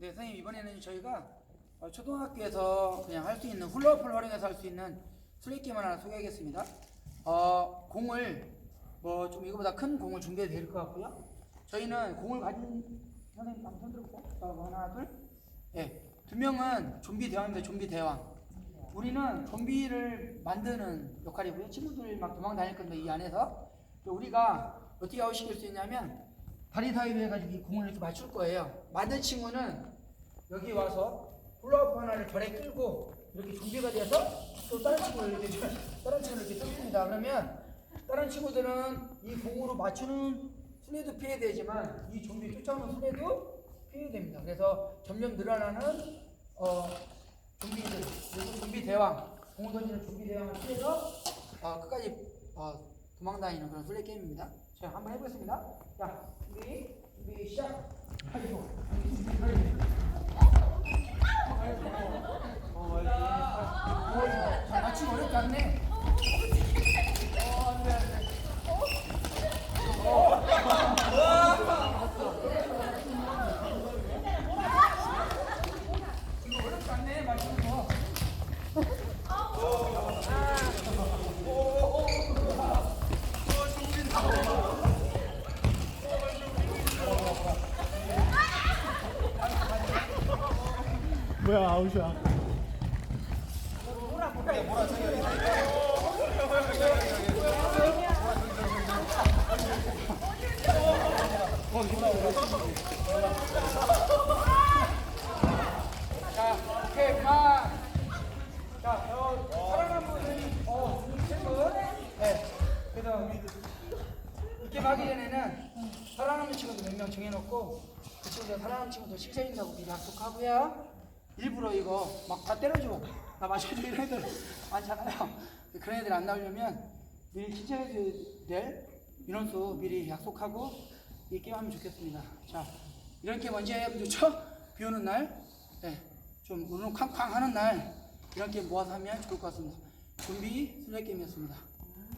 네, 선생님 이번에는 저희가 어, 초등학교에서 그냥 할 수 있는 훌라후프를 활용해서 할 수 있는 슬레이게임을 하나 소개하겠습니다. 어, 공을 뭐 좀 이거보다 큰 공을 준비해도 될 것 같고요. 저희는 공을 가진 선생님 한번 손 들어볼까요? 자, 뭐 하나, 둘. 예, 두 명은 좀비 대왕입니다. 좀비 대왕. 우리는 좀비를 만드는 역할이고요. 친구들 막 도망 다닐 건데 이 안에서 또 우리가 어떻게 아웃시킬 수 있냐면 사이로 해가지고 이 공을 이렇게 맞출 거예요. 만든 친구는 여기 와서 훌라후프 하나를 절에 끌고 이렇게 좀비가 돼서 또 다른 친구를 이렇게 다른 친구를 이렇게 쫓습니다. 그러면 다른 친구들은 이 공으로 맞추는 순회도 피해 되지만 이 좀비 쫓아오는 순회도 피해 됩니다. 그래서 점점 늘어나는 어, 좀비들 좀비 대왕 공을 던지는 좀비 대왕을 피해서 어, 끝까지 어, 도망다니는 그런 술래 게임입니다. 자 한번 해보겠습니다. 자 준비 준비 시작. 아이고 준비 어, 이렇게. 어, 자, 맞추기 어렵지 않네. 어, 안 돼, 안 돼. 이거 어렵지 않네, 맞추는 거. 뭐야 아웃이야 이렇게 하기 전에는 살아남은 친구도 몇명 정해놓고, 그 친구들 살아남은 친구도 칭찬인다고 미리 약속하고요. 일부러 이거 막 다 때려주고, 나 맞춰주는 애들 많잖아요. 그런 애들 안 나오려면 미리 칭찬해줘야 될 인원수 미리 약속하고 이 게임 하면 좋겠습니다. 자, 이런 게임 언제 하면 좋죠? 비 오는 날, 네, 좀 우르릉 쾅쾅 하는 날 이런 게임 모아서 하면 좋을 것 같습니다. 준비 슬레 게임이었습니다.